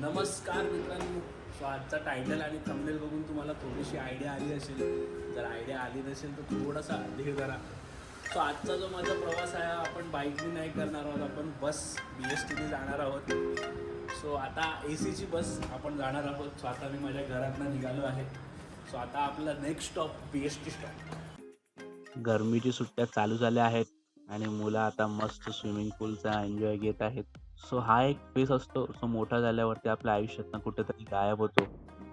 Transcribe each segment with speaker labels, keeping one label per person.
Speaker 1: नमस्कार मित्रांनो. सो आजचा टायटल आणि थंबनेल बघून तुम्हाला थोडीशी आयडिया आली असेल. जर आयडिया आली नसेल तर थोडासा धीर धरा. सो आजचा जो माझा प्रवास आहे आपण बाईकने नाही करणार आहोत आपण बस बी एस टीने जाणार आहोत. सो आता ए सीची बस आपण जाणार आहोत. सो आता मी माझ्या घरातनं निघालो आहे. सो आता आपला next stop B S T stop
Speaker 2: गरमीची सुट्ट्या चालू झाल्या आहेत आणि मुलं आता मस्त स्विमिंग पूलचा एन्जॉय घेत आहेत. सो हा एक फेस असतो सो मोठा झाल्यावरती आपल्या आयुष्यातनं कुठेतरी गायब होतो.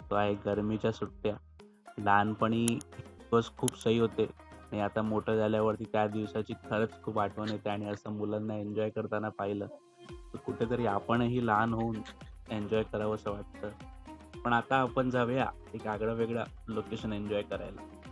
Speaker 2: तो आहे गरमीच्या सुट्ट्या. लहानपणी दिवस खूप सही होते. आणि आता मोठं झाल्यावरती त्या दिवसाची खरंच खूप आठवण येते आणि असं मुलांना एन्जॉय करताना पाहिलं तर कुठेतरी आपणही लहान होऊन एन्जॉय करावं असं वाटतं. पण आता आपण जाऊया एक आगळं वेगळं लोकेशन एन्जॉय करायला.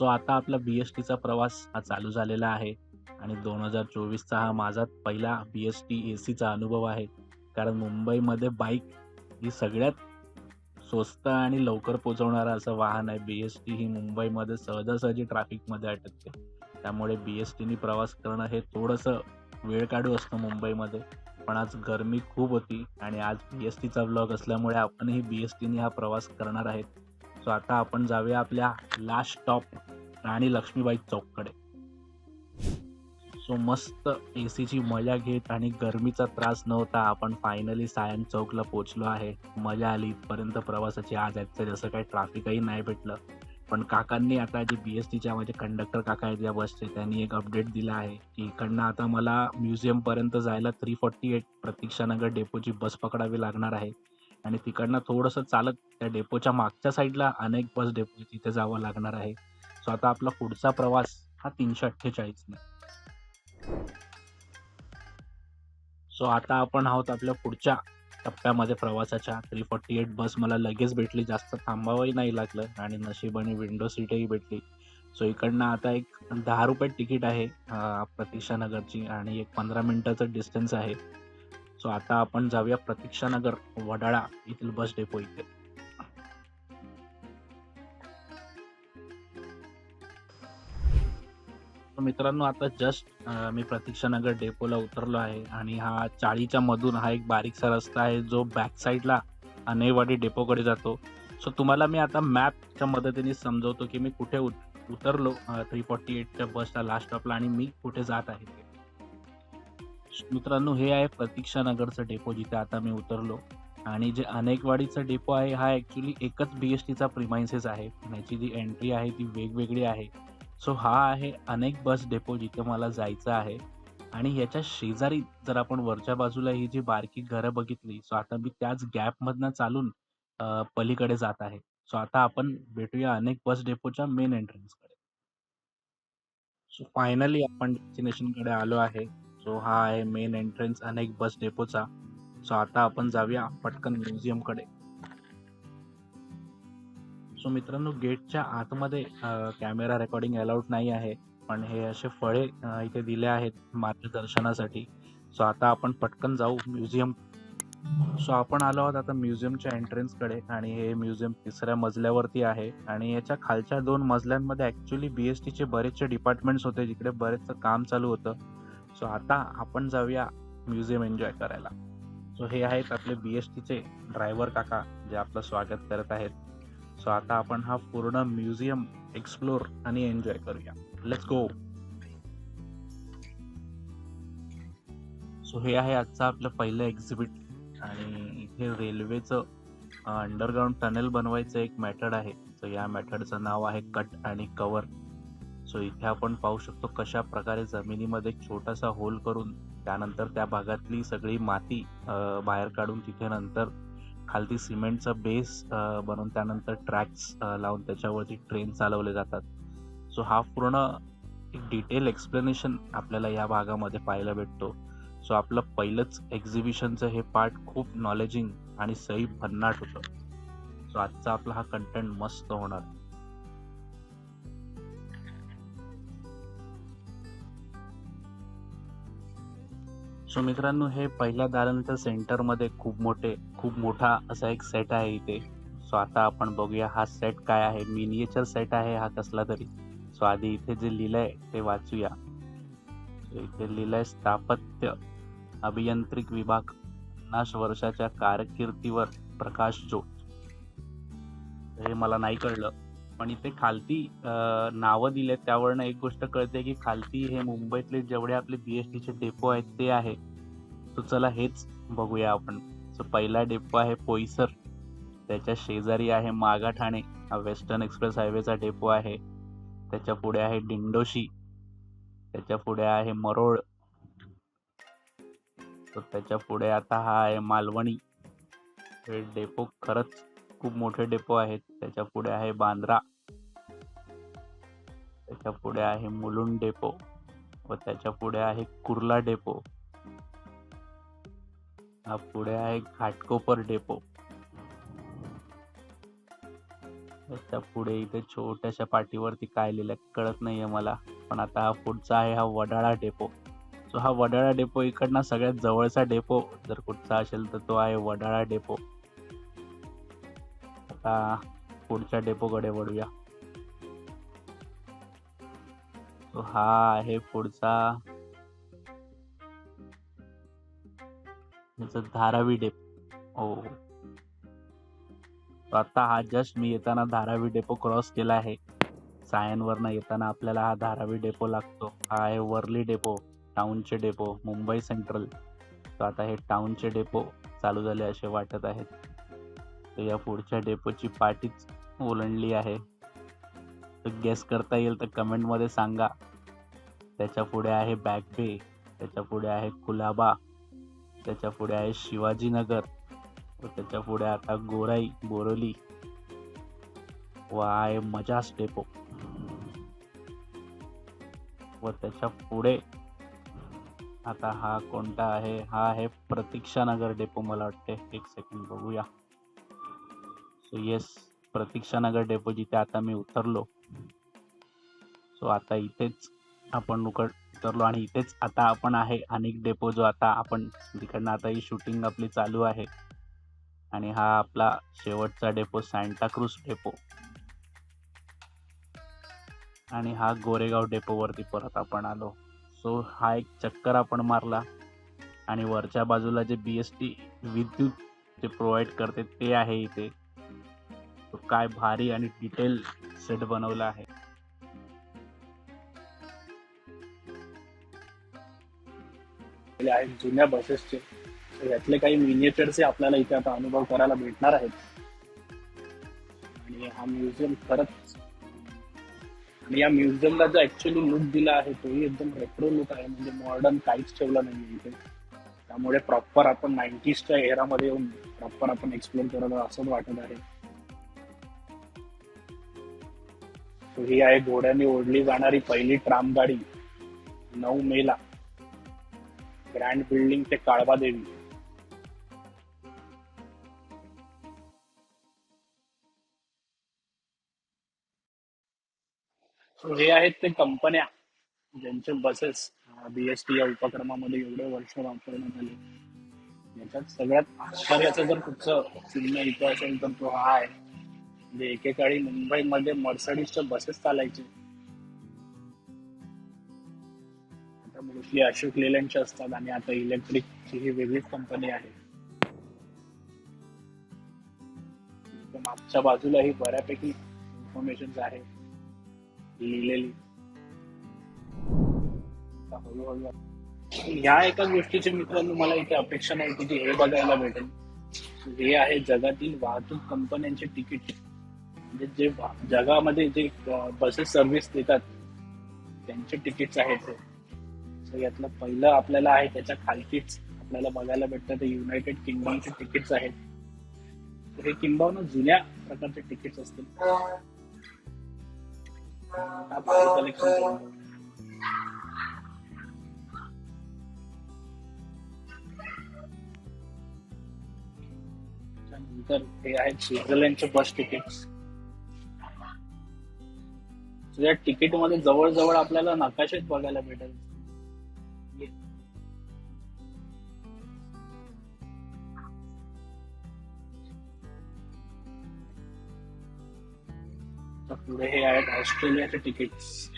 Speaker 2: सो आता आपला बी एस टीचा प्रवास हा चालू झालेला आहे आणि दोन हजार चोवीसचा हा माझा पहिला बी एस टी ए सीचा अनुभव आहे. कारण मुंबईमध्ये बाईक ही सगळ्यात स्वस्त आणि लवकर पोचवणारं असं वाहन आहे. बी एस टी ही मुंबईमध्ये सहजासहजी ट्रॅफिकमध्ये अटकते त्यामुळे बी एस टीने प्रवास करणं हे थोडंसं वेळ काढू असतं मुंबईमध्ये. पण आज गरमी खूप होती आणि आज बी एस टीचा ब्लॉग असल्यामुळे आपणही बी एस टीने हा प्रवास करणार आहेत. सो आता आपण जाऊया आपल्या लास्ट स्टॉप राणी लक्ष्मीबाई चौककडे. सो मस्त ए सीची मजा घेत आणि गरमीचा त्रास नव्हता आपण फायनली सायन चौकला पोचलो आहे. मजा आली इथपर्यंत प्रवासाची आज याचं जसं काही ट्रॅफिकही नाही भेटलं. पण काकांनी आता जे बी एस टीच्या म्हणजे कंडक्टर काका आहेत या बसचे त्यांनी एक अपडेट दिला आहे की इकडनं आता मला म्युझियमपर्यंत जायला थ्री फॉर्टी एट प्रतीक्षानगर डेपोची बस पकडावी लागणार आहे. आणि तिकडनं थोडंसं चालत त्या डेपोच्या मागच्या साईडला अनेक बस डेपो तिथे जावं लागणार आहे. सो आता आपला पुढचा प्रवास हा तीनशे अठ्ठेचाळीसने सो आता आपण आहोत आपल्या पुढच्या टप्प्यामध्ये प्रवासाच्या. थ्री फॉर्टी एट बस मला लगेच भेटली. जास्त थांबावंही नाही लागलं आणि नशिबाने विंडो सीटही भेटली. सो इकडनं आता एक दहा रुपये तिकीट आहे प्रतीक्षानगरची आणि एक पंधरा मिनिटाचं डिस्टन्स आहे. सो आता आपण जाऊया प्रतीक्षानगर वडाळा येथील बस डेपो इथे. मित्रांनो आता जस्ट मी प्रतीक्षानगर डेपोला उतरलो आहे आणि हा चाळीच्या मधून हा एक बारीकसा रस्ता आहे जो बॅक साईडला अनेवाडी डेपोकडे जातो. सो तुम्हाला मी आता मॅपच्या मदतीने समजवतो की मी कुठे उतरलो थ्री फॉर्टी एटच्या बसच्या लास्ट स्टॉपला आणि मी कुठे जात आहे ते. मित्रांनो हे आहे प्रतीक्षानगरचं डेपो जिथे आता मी उतरलो. आणि जे अनेकवाडीचं डेपो आहे हा ॲक्च्युली एकच बी एस टीचा प्रिमायसेस आहे. पण याची जी एंट्री आहे ती वेगवेगळी आहे. सो हा आहे अनेक बस डेपो जिथे मला जायचं आहे. आणि याच्या शेजारी जर आपण वरच्या बाजूला ही जी बारकी घरं बघितली सो आता मी त्याच गॅपमधनं चालून पलीकडे जात आहे. सो आता आपण भेटूया अनेक बस डेपोच्या मेन एंट्रन्सकडे सो फायनली आपण डेस्टिनेशनकडे आलो आहे. सो हा आहे मेन एंट्रन्स अनेक बस डेपोचा सो आता आपण जाऊया पटकन म्युझियमकडे सो मित्रांनो गेटच्या आतमध्ये कॅमेरा रेकॉर्डिंग अलाउड नाही आहे. पण हे असे फळे इथे दिले आहेत मार्गदर्शनासाठी. सो आता आपण पटकन जाऊ म्युझियम सो आपण आलो आहोत आता म्युझियमच्या एंट्रन्सकडे आणि हे म्युझियम तिसऱ्या मजल्यावरती आहे. आणि याच्या खालच्या दोन मजल्यांमध्ये ॲक्च्युली बी एस टीचे बरेचसे डिपार्टमेंट्स होते जिकडे बरेचसं काम चालू होतं. सो आता आपण जाऊया म्युझियम एन्जॉय करायला. सो हे आहेत आपले बी एस टीचे ड्रायव्हर काका जे आपलं स्वागत करत आहेत. सो आता आपण हा पूर्ण म्युझियम एक्सप्लोर आणि एन्जॉय करूया. लेट्स गो सो हे आहे आजचं आपलं पहिलं एक्झिबिट आणि इथे रेल्वेचं अंडरग्राऊंड टनेल बनवायचं एक मेथड आहे. सो या मेथडचं नाव आहे कट आणि कवर सो इथे आपण पाहू शकतो कशा प्रकारे जमिनीमध्ये एक छोटासा होल करून त्यानंतर त्या भागातली सगळी माती बाहेर काढून तिथे नंतर खालती सिमेंटचा बेस बनवून त्यानंतर ट्रॅक्स लावून त्याच्यावरती ट्रेन चालवले जातात. सो हा पूर्ण एक डिटेल एक्सप्लेनेशन आपल्याला या भागामध्ये पाहायला भेटतो. सो आपलं पहिलंच एक्झिबिशनचं हे पार्ट खूप नॉलेजिंग आणि सही भन्नाट होतं. सो आजचा आपला हा कंटेंट मस्त होणार. सो मित्रांनो हे पहिल्या दालनच्या सेंटरमध्ये खूप मोठे खूप मोठा असा एक सेट आहे इथे. सो आता आपण बघूया हा सेट काय आहे. मिनिएचर सेट आहे हा कसला तरी. सो आधी इथे जे लिहिलंय ते वाचूया. इथे लिहिलंय स्थापत्य अभियांत्रिक विभाग पन्नास वर्षाच्या कारकिर्दीवर प्रकाश जोत. हे मला नाही कळलं. पण इथे खालती नावं दिलेत. त्यावरनं एक गोष्ट कळते की खालती हे मुंबईतले जेवढे आपले बीएसटीचे डेपो आहेत ते आहे. तो चला हेच बघूया आपण. सो पहिला डेपो आहे पोईसर. त्याच्या शेजारी आहे मागाठाणे. हा वेस्टर्न एक्सप्रेस हायवेचा डेपो आहे. त्याच्या पुढे आहे डिंडोशी. त्याच्या पुढे आहे मरोळ. तर त्याच्या पुढे आता हा आहे मालवणी. हे डेपो खरंच खूप मोठे डेपो आहेत. त्याच्या पुढे आहे बांद्रा. त्याच्या पुढे आहे मुलुंड डेपो. व त्याच्या पुढे आहे कुर्ला डेपो. हा पुढे आहे घाटकोपर डेपो. त्याच्या पुढे इथे छोट्याशा पाठीवरती काय लिहिलं कळत नाहीये मला. पण आता हा पुढचा आहे हा वडाळा डेपो. सो हा वडाळा डेपो इकडनं सगळ्यात जवळचा डेपो. जर कुठचा असेल तर तो आहे वडाळा डेपो. आता पुढच्या डेपोकडे वळूया. हा आहे पुढचा. धारावी डेपो. हो. आता हा जस्ट मी येताना धारावी डेपो क्रॉस केला आहे. सायनवरनं येताना आपल्याला हा धारावी डेपो लागतो. हा आहे वर्ली डेपो टाउनचे डेपो मुंबई सेंट्रल तर आता हे टाउनचे डेपो चालू झाले असे वाटत आहेत. तर या पुढच्या डेपोची पाठीच ओलंडली आहे. तर गेस करता येईल तर कमेंटमध्ये सांगा. त्याच्या पुढे आहे बॅकबे त्याच्या पुढे आहे कुलाबा त्याच्या पुढे आहे शिवाजीनगर व त्याच्या पुढे आता गोराई बोरोली. व आहे मजास डेपो व त्याच्या पुढे आता हा कोणता आहे? हा आहे प्रतीक्षानगर डेपो मला वाटते. एक सेकंड बघूया. सो येस प्रतीक्षानगर डेपो जिथे आता मी उतरलो. सो आता इथेच आपण उकड उतरलो आणि इथेच आता आपण आहे. अनेक डेपो जो आता आपण तिकडनं आता ही शूटिंग आपली चालू आहे. आणि हा आपला शेवटचा डेपो सांताक्रूज डेपो आणि हा गोरेगाव डेपोवरती परत आपण आलो. सो हा एक चक्कर आपण मारला. आणि वरच्या बाजूला जे बी एस टी विद्युत जे प्रोव्हाइड करते ते आहे इथे. काय भारी आणि डिटेल सेट बनवला आहे.
Speaker 1: आहेत जुन्या बसेसचे यातले काही मिनिएचरचे आपल्याला इथे आता अनुभव करायला भेटणार आहेत. आणि हा म्युझियम खरंच आणि या म्युझियमला जो ऍक्च्युली लुक दिला आहे तोही एकदम रेट्रो लुक आहे. म्हणजे मॉडर्न काहीच ठेवला नाही इथे. त्यामुळे प्रॉपर आपण नाईन्टीजच्या एरामध्ये येऊन प्रॉपर आपण एक्सप्लोर करत असंच वाटत आहे. ही आहे घोड्याने ओढली जाणारी पहिली ट्राम गाडी नऊ मेला. ग्रँड बिल्डिंग ते काळबा देवी हे आहेत ते कंपन्या ज्यांचे बसेस बीएसटी या उपक्रमामध्ये एवढे वर्ष वापरण्यात आले. याच्यात सगळ्यात आश्चर्याचं जर कुठचं चिन्ह इथं असेल तर तो हा आहे. म्हणजे एकेकाळी मुंबईमध्ये मर्सडीजच्या बसेस चालायचे. आता मोस्टली अशोक लेलँडचे असतात आणि आता इलेक्ट्रिकची ही वेगळीच कंपनी आहे. मागच्या बाजूलाही बऱ्यापैकी इन्फॉर्मेशन आहे लिहिलेली. हळूहळू. ह्या एका गोष्टीची मित्रांनो मला इथे अपेक्षा नाही की हे बघायला भेटेल. हे आहे जगातील वाहतूक कंपन्यांचे तिकीट म्हणजे जे जगामध्ये जे बसेस सर्व्हिस देतात त्यांचे तिकीट्स आहेत. ते यातलं पहिलं आपल्याला आहे त्याच्या खालतीच आपल्याला बघायला भेटतं ते युनायटेड किंगडमचे तिकीट्स आहेत. हे किंबहुना जुन्या प्रकारचे तिकीट्स असतील. कलेक्शन त्यानंतर हे आहेत स्वित्झर्लंडचे बस तिकीट्स या तिकीटमध्ये जवळजवळ आपल्याला नकाशेच बघायला भेटेल. पुढे हे आहेत ऑस्ट्रेलियाचे तिकीट्स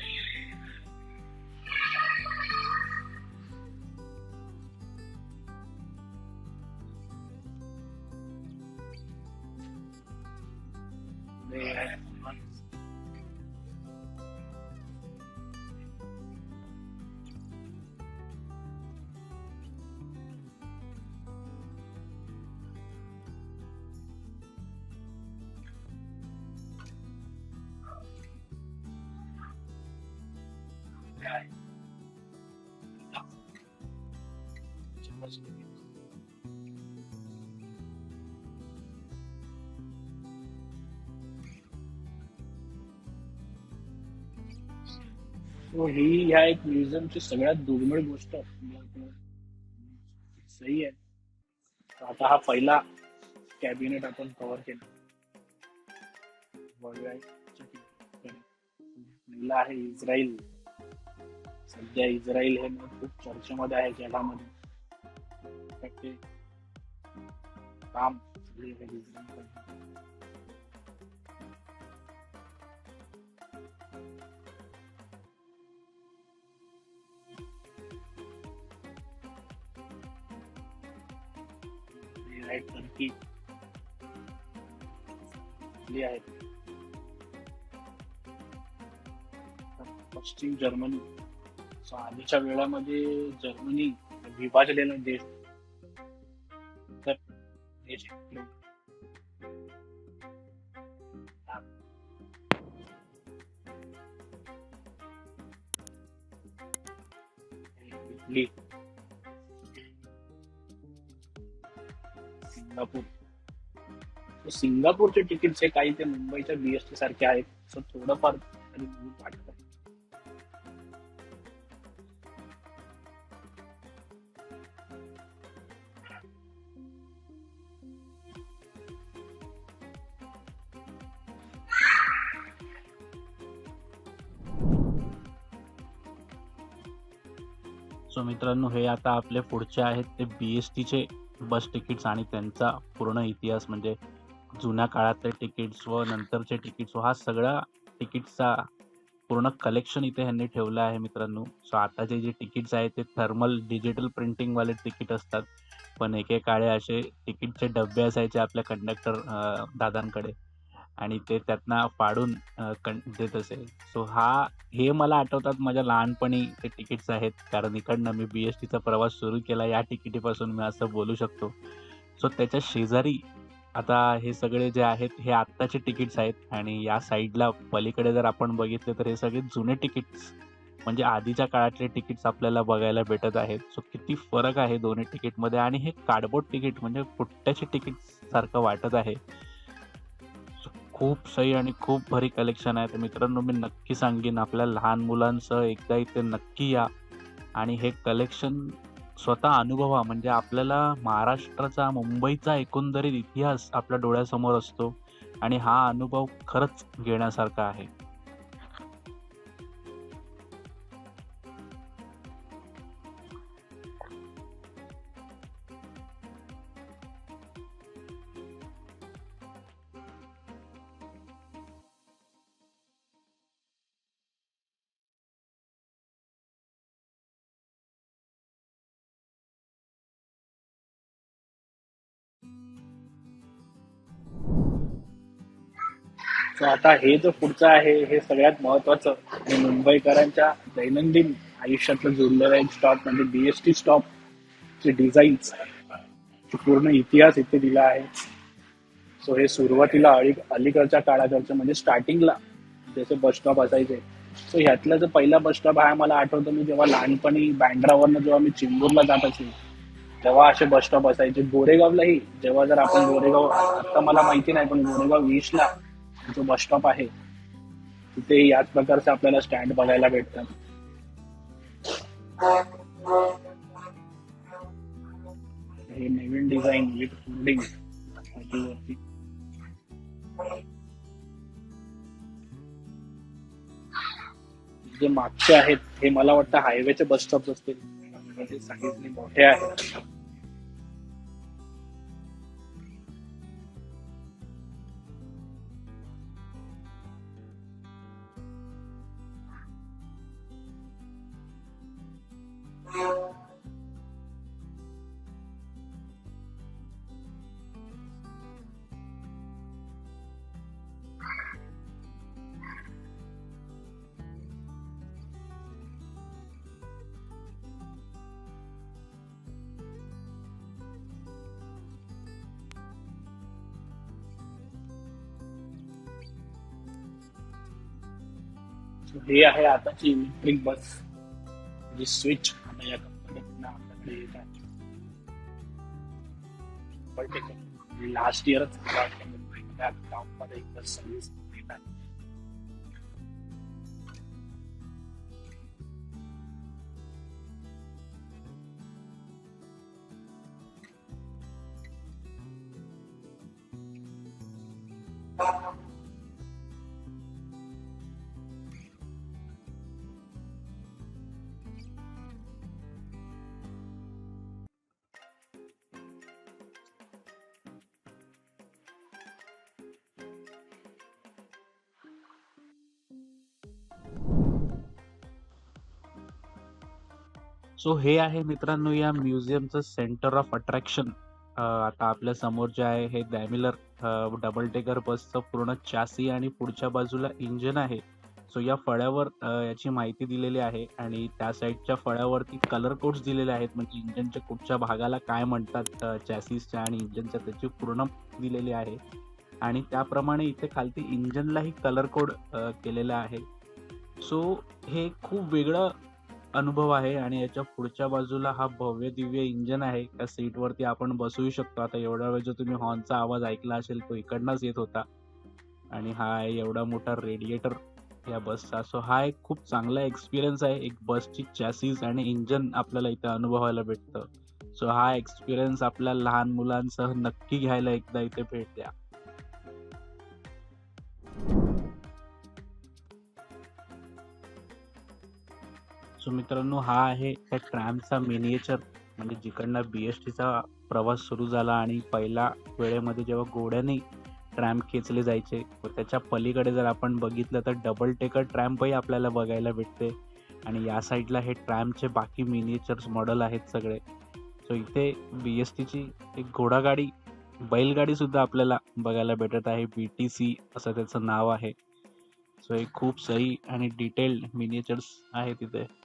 Speaker 1: So ही ह्या एक म्युझियमची सगळ्यात दुर्मिळ गोष्ट सही आहे. आता हा पहिला कॅबिनेट आपण कव्हर केला. पहिला आहे इस्रायल सध्या इस्रायल हे खूप चर्चेमध्ये आहे जगामध्ये. तर काम पश्चिम जर्मनी. आधीच्या वेळामध्ये जर्मनी विभाजलेला देश सिंगापूरचे तिकीट्स हे काही ते मुंबईच्या बीएसटी सारखे आहेत सो थोडंफार वाटत आहे.
Speaker 2: सो मित्रांनो हे आता आपले पुढचे आहेत ते बी एस टीचे बस तिकीट्स आणि त्यांचा पूर्ण इतिहास म्हणजे जुन्या काळातले तिकीट्स व नंतरचे तिकीट्स व हा सगळा तिकीट्सचा पूर्ण कलेक्शन इथे ह्यांनी ठेवलं आहे मित्रांनो. सो आताचे जे तिकीट्स आहेत ते थर्मल डिजिटल प्रिंटिंगवाले तिकीट असतात. पण एकेकाळे असे तिकीटचे डबे असायचे आपल्या कंडक्टर दादांकडे. आणि ते त्यातनं फाडून कं देत असे. सो हा हे मला आठवतात माझ्या लहानपणी ते तिकीट्स आहेत. कारण इकडनं मी बी एस टीचा प्रवास सुरू केला. या तिकिटीपासून मी असं बोलू शकतो. सो त्याच्या शेजारी आता हे सगळे जे आहेत हे आत्ताचे तिकीट्स आहेत आणि या साईडला पलीकडे जर आपण बघितले तर हे सगळे जुने तिकीट्स म्हणजे आधीच्या काळातले तिकीट्स आपल्याला बघायला भेटत आहेत. सो किती फरक आहे दोन्ही तिकीटमध्ये आणि हे कार्डबोर्ड तिकीट म्हणजे पुट्ट्याचे तिकीट सारखं वाटत आहे? खूप सही आणि खूप भारी कलेक्शन आहे. तर मित्रांनो मी नक्की सांगेन आपल्या लहान मुलांसह एकदा इथे नक्की या. आणि हे कलेक्शन स्वतः अनुभवा म्हणजे आपल्याला महाराष्ट्राचा मुंबईचा एकंदरीत इतिहास आपल्या डोळ्यासमोर असतो आणि हा अनुभव खरंच घेण्यासारखा आहे.
Speaker 1: आता हे जो पुढचं आहे हे सगळ्यात महत्वाचं. मुंबईकरांच्या दैनंदिन आयुष्यातलं जुळलेलं एक स्टॉप म्हणजे बीएसटी स्टॉप चे डिझाईन्स पूर्ण इतिहास इथे दिला आहे. सो हे सुरुवातीला अलीकडच्या काळाकडचं म्हणजे स्टार्टिंगला जसे बस स्टॉप असायचे. सो ह्यातला जो पहिला बस स्टॉप आहे मला आठवतं मी जेव्हा लहानपणी बँड्रावरनं जेव्हा मी चेंबूरला जात असेल तेव्हा असे बस स्टॉप असायचे. गोरेगावलाही जेव्हा जर आपण गोरेगाव आता मला माहिती नाही पण गोरेगाव ईस्टला जो बस स्टॉप आहे तिथे याच प्रकारचे आपल्याला स्टँड बघायला भेटतात. हे नवीन डिझाईन विथ होल्डिंग जे मागचे आहेत हे मला वाटतं हायवेचे बस स्टॉप असतील. म्हणजे सांगितले मोठे आहेत. हे आहे आताची इलेक्ट्रिक बस जी स्विच आता या कंपनीतनं आपल्याकडे येत आहे. लास्ट इयरच मला वाटतं मुंबईमध्ये आता गावामध्ये एक बस सर्व्हिस देत आहे.
Speaker 2: सो हे आहे मित्रांनो या म्युझियमचं सेंटर ऑफ अट्रॅक्शन आता आपल्यासमोर जे आहे हे डॅमिलर डबल टेकर बसचं पूर्ण चासी आणि पुढच्या बाजूला इंजन आहे. सो या फळ्यावर याची माहिती दिलेली आहे आणि त्या साईडच्या फळ्यावरती कलर कोड्स दिलेले आहेत. म्हणजे इंजनच्या कुठच्या भागाला काय म्हणतात चॅसिसच्या आणि इंजनच्या त्याची पूर्ण दिलेली आहे. आणि त्याप्रमाणे इथे खालती इंजनलाही कलर कोड केलेला आहे. सो हे खूप वेगळं अनुभव आहे आणि याच्या पुढच्या बाजूला हा भव्य दिव्य इंजन आहे. त्या सीटवरती आपण बसूही शकतो. आता एवढा वेळ जो तुम्ही हॉर्नचा आवाज ऐकला असेल तो इकडनंच येत होता. आणि हा आहे एवढा मोठा रेडिएटर या बसचा सो हा एक खूप चांगला एक्सपिरियन्स आहे. एक बसची चॅसीस आणि इंजन आपल्याला इथे अनुभवायला भेटतं. सो हा एक्सपिरियन्स आपल्या लहान मुलांसह नक्की घ्यायला एकदा इथे भेट द्या. सो मित्रांनो हा आहे त्या ट्रॅमचा मिनिएचर म्हणजे जिकडनं बी एस टीचा प्रवास सुरू झाला आणि पहिल्या वेळेमध्ये जेव्हा घोड्याने ट्रॅम खेचले जायचे व त्याच्या पलीकडे जर आपण बघितलं तर डबल टेकर ट्रॅम्पही आपल्याला बघायला भेटते. आणि या साईडला हे ट्रॅमचे बाकी मिनिएचर्स मॉडल आहेत सगळे. सो इथे बी एस टीची एक घोडागाडी बैलगाडीसुद्धा आपल्याला बघायला भेटत आहे. बी टी सी असं त्याचं नाव आहे. सो हे खूप सही आणि डिटेल्ड मिनिएचर्स आहे तिथे.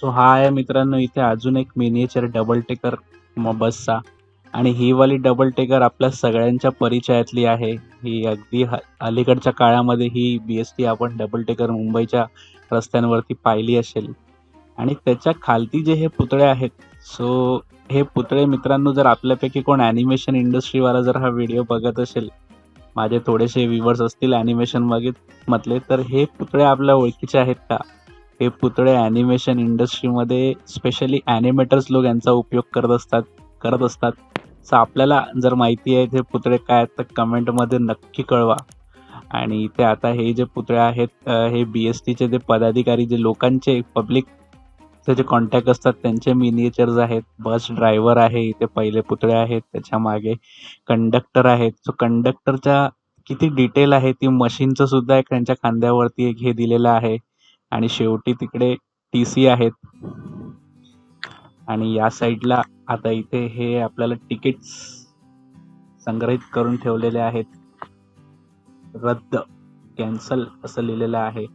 Speaker 2: सो हा आहे मित्रांनो इथे अजून एक मिनिएचर डबल टेकर बसचा. आणि ही वाली डबल टेकर आपल्या सगळ्यांच्या परिचयातली आहे. ही अगदी ह- अलीकडच्या काळामध्ये ही बी एस टी आपण डबल टेकर मुंबईच्या रस्त्यांवरती पाहिली असेल. आणि त्याच्या खालती जे हे पुतळे आहेत सो हे पुतळे मित्रांनो जर आपल्यापैकी कोण ॲनिमेशन इंडस्ट्रीवाला जर हा व्हिडिओ बघत असेल माझे थोडेसे व्ह्युअर्स असतील ॲनिमेशन मागित मधले तर हे पुतळे आपल्या ओळखीचे आहेत का? हे पुतळे ॲनिमेशन इंडस्ट्रीमध्ये स्पेशली ॲनिमेटर्स लोक यांचा उपयोग करत असतात करत असतात. सो आपल्याला जर माहिती आहे ते पुतळे काय आहेत तर कमेंटमध्ये नक्की कळवा. आणि इथे आता हे जे पुतळे आहेत हे बी एस टीचे जे पदाधिकारी जे लोकांचे पब्लिक जे कॉन्टॅक्ट असतात त्यांचे मिनिएचर्स आहेत. बस ड्रायव्हर आहे इथे पहिले पुतळे आहेत त्याच्यामागे कंडक्टर आहेत. सो कंडक्टरच्या किती डिटेल आहे ती मशीनचं सुद्धा एक त्यांच्या खांद्यावरती एक हे दिलेलं आहे. आणि शेवटी तिकडे टी सी आहेत. आणि या साईडला आता इथे हे आपल्याला तिकीट्स संग्रहित करून ठेवलेले आहेत. रद्द कॅन्सल असं लिहिलेलं आहे.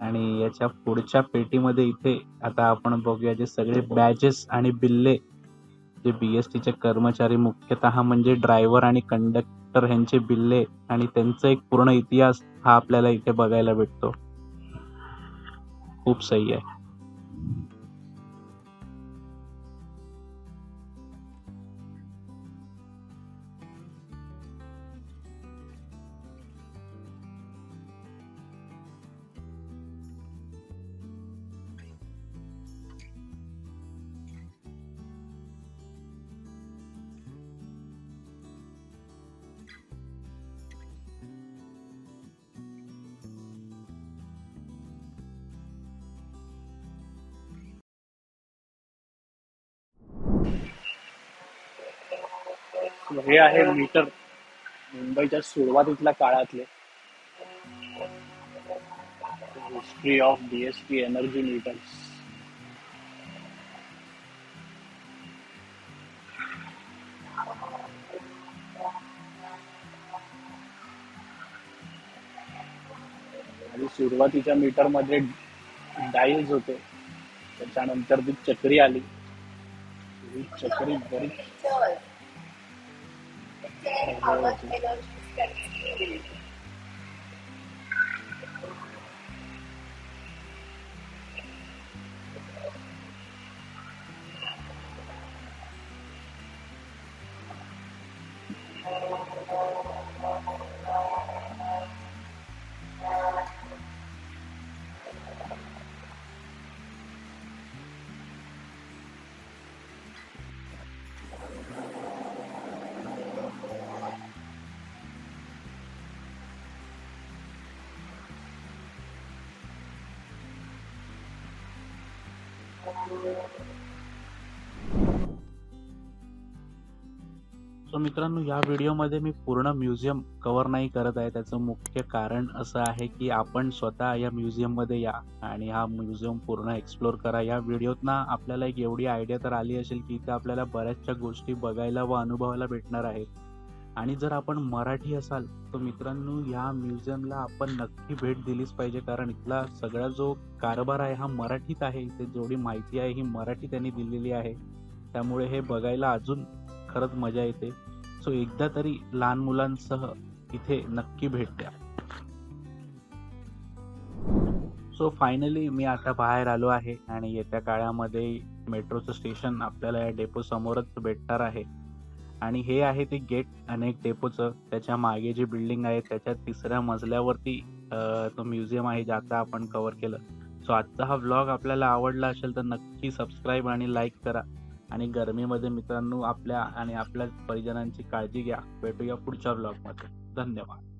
Speaker 2: आणि याच्या पुढच्या पेटीमध्ये इथे आता आपण बघूया जे सगळे बॅजेस आणि बिल्ले जे बी एस टीचे कर्मचारी मुख्यतः म्हणजे ड्रायव्हर आणि कंडक्टर ह्यांचे बिल्ले आणि त्यांचा एक पूर्ण इतिहास हा आपल्याला इथे बघायला भेटतो. खूप सही आहे.
Speaker 1: हे आहे मीटर मुंबईच्या सुरुवातीतल्या काळातले. History of DSP energy meter
Speaker 2: आणि सुरुवातीच्या मीटरमध्ये डाईल्स होते. त्याच्यानंतर ती चक्री आली. ही चक्री बरीच say how much energy is consumed. So मित्रांनो या व्हिडिओमध्ये मी पूर्ण म्युझियम कव्हर नाही करत आहे. त्याचं मुख्य कारण असं आहे की आपण स्वतः या म्युझियममध्ये या आणि हा म्युझियम पूर्ण एक्सप्लोर करा. या व्हिडिओतना आपल्याला एक एवढी आयडिया तर आली असेल की इथं आपल्याला बऱ्याचशा गोष्टी बघायला व अनुभवायला भेटणार आहेत. आणि जर आपण मराठी असाल तर मित्रांनो या म्युझियमला आपण नक्की भेट दिलीच पाहिजे. कारण इथला सगळा जो कारभार आहे हा मराठीत आहे. इथे जेवढी माहिती आहे ही मराठी त्यांनी दिलेली आहे. त्यामुळे हे बघायला अजून खरंच मजा येते. सो एकदा तरी लहान मुलांसह इथे नक्की भेट द्या. सो फायनली मी आता बाहेर आलो आहे आणि येत्या काळामध्ये मेट्रोचं स्टेशन आपल्याला या डेपो समोरच भेटणार आहे. आणि हे आहे ते गेट अनेक डेपोचं. त्याच्यामागे जी बिल्डिंग आहे त्याच्या तिसऱ्या मजल्यावरती तो म्युझियम आहे ज्याचा आपण कव्हर केलं. सो आजचा हा व्लॉग आपल्याला आवडला असेल तर नक्की सबस्क्राईब आणि लाईक करा. आणि गरमीमध्ये मित्रांनो आपल्या आणि आपल्या परिजनांची काळजी घ्या. भेटूया पुढच्या व्लॉगमध्ये धन्यवाद.